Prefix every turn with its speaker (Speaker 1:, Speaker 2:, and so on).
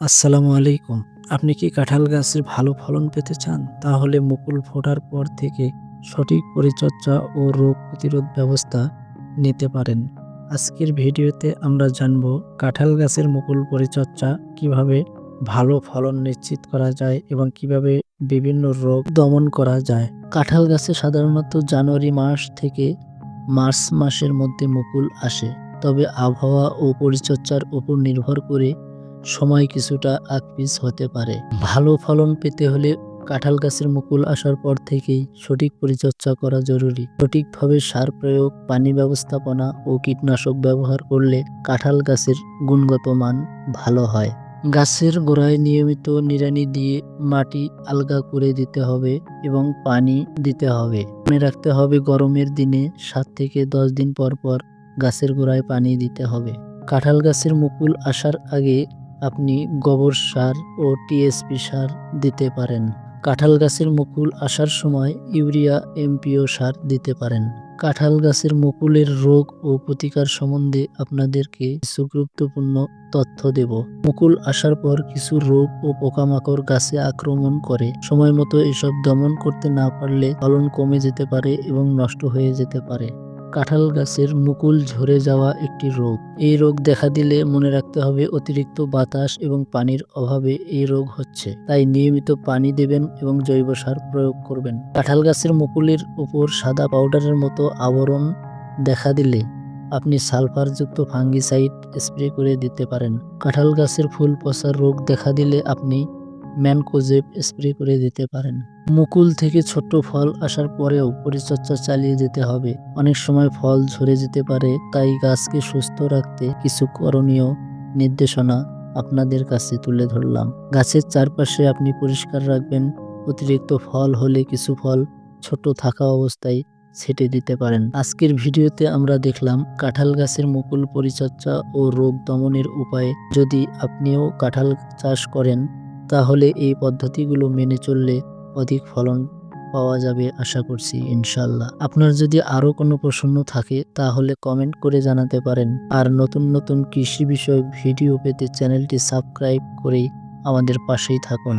Speaker 1: আসসালামু আলাইকুম। আপনি কি কাঁঠাল গাছের ভালো ফলন পেতে চান? তাহলে মুকুল ফোটার পর থেকে সঠিক পরিচর্যা ও রোগ প্রতিরোধ ব্যবস্থা নিতে পারেন। আজকের ভিডিওতে আমরা জানব কাঁঠাল গাছের মুকুল পরিচর্যা কীভাবে ভালো ফলন নিশ্চিত করা যায় এবং কীভাবে বিভিন্ন রোগ দমন করা যায়। কাঁঠাল গাছে সাধারণত জানুয়ারি মাস থেকে মার্চ মাসের মধ্যে মুকুল আসে। তবে আবহাওয়া ও পরিচর্যার উপর নির্ভর করে সময় কিছুটা আকপিস হতে পারে। ভালো ফলন পেতে হলে কাঁঠাল গাছের মুকুল আসার পর থেকেই সঠিক পরিচর্যা করা জরুরি। সঠিকভাবে সার প্রয়োগ, পানি ব্যবস্থাপনা ও কীটনাশক ব্যবহার করলে কাঁঠাল গাছের গুণগত মান ভালো হয়। গাছের গোড়ায় নিয়মিত নিড়ানি দিয়ে মাটি আলগা করে দিতে হবে এবং পানি দিতে হবে। মনে রাখতে হবে গরমের দিনে সাত থেকে দশ দিন পর পর গাছের গোড়ায় পানি দিতে হবে। কাঁঠাল গাছের মুকুল আসার আগে আপনি গোবর সার ও টিএসপি সার দিতে পারেন। কাঁঠাল গাছের মুকুল আসার সময় ইউরিয়া, এমপিও সার দিতে পারেন। কাঁঠাল গাছের মুকুলের রোগ ও প্রতিকার সম্বন্ধে আপনাদেরকে কিছু গুরুত্বপূর্ণ তথ্য দেব। মুকুল আসার পর কিছু রোগ ও পোকামাকড় গাছে আক্রমণ করে। সময় মতো এসব দমন করতে না পারলে ফলন কমে যেতে পারে এবং নষ্ট হয়ে যেতে পারে। কাঁঠাল গাছের মুকুল ঝরে যাওয়া একটি রোগ। এই রোগ দেখা দিলে মনে রাখতে হবে অতিরিক্ত বাতাস এবং পানির অভাবে এই রোগ হচ্ছে। তাই নিয়মিত পানি দেবেন এবং জৈব সার প্রয়োগ করবেন। কাঁঠাল গাছের মুকুলের উপর সাদা পাউডারের মতো আবরণ দেখা দিলে আপনি সালফারযুক্ত ফাঙ্গিসাইড স্প্রে করে দিতে পারেন। কাঁঠাল গাছের ফুল পচার রোগ দেখা দিলে আপনি ম্যানকোজেব স্প্রে করে দিতে পারেন। মুকুল থেকে ছোট্ট ফল আসার পরেও পরিচর্যা চালিয়ে যেতে হবে। অনেক সময় ফল ঝরে যেতে পারে, তাই গাছকে সুস্থ রাখতে কিছু করণীয় নির্দেশনা আপনাদের কাছে তুলে ধরলাম। গাছের চারপাশে আপনি পরিষ্কার রাখবেন, অতিরিক্ত ফল হলে কিছু ফল ছোট থাকা অবস্থায় ছেটে দিতে পারেন। আজকের ভিডিওতে আমরা দেখলাম কাঁঠাল গাছের মুকুল পরিচর্যা ও রোগ দমনের উপায়। যদি আপনিও কাঁঠাল চাষ করেন তাহলে এই পদ্ধতিগুলো মেনে চললে অধিক ফলন পাওয়া যাবে আশা করছি ইনশাল্লাহ আপনার যদি আরও কোনো প্রশ্ন থাকে, তাহলে কমেন্ট করে জানাতে পারেন। আর নতুন নতুন কৃষি বিষয়ক ভিডিও পেতে চ্যানেলটি সাবস্ক্রাইব করে আমাদের পাশেই থাকুন।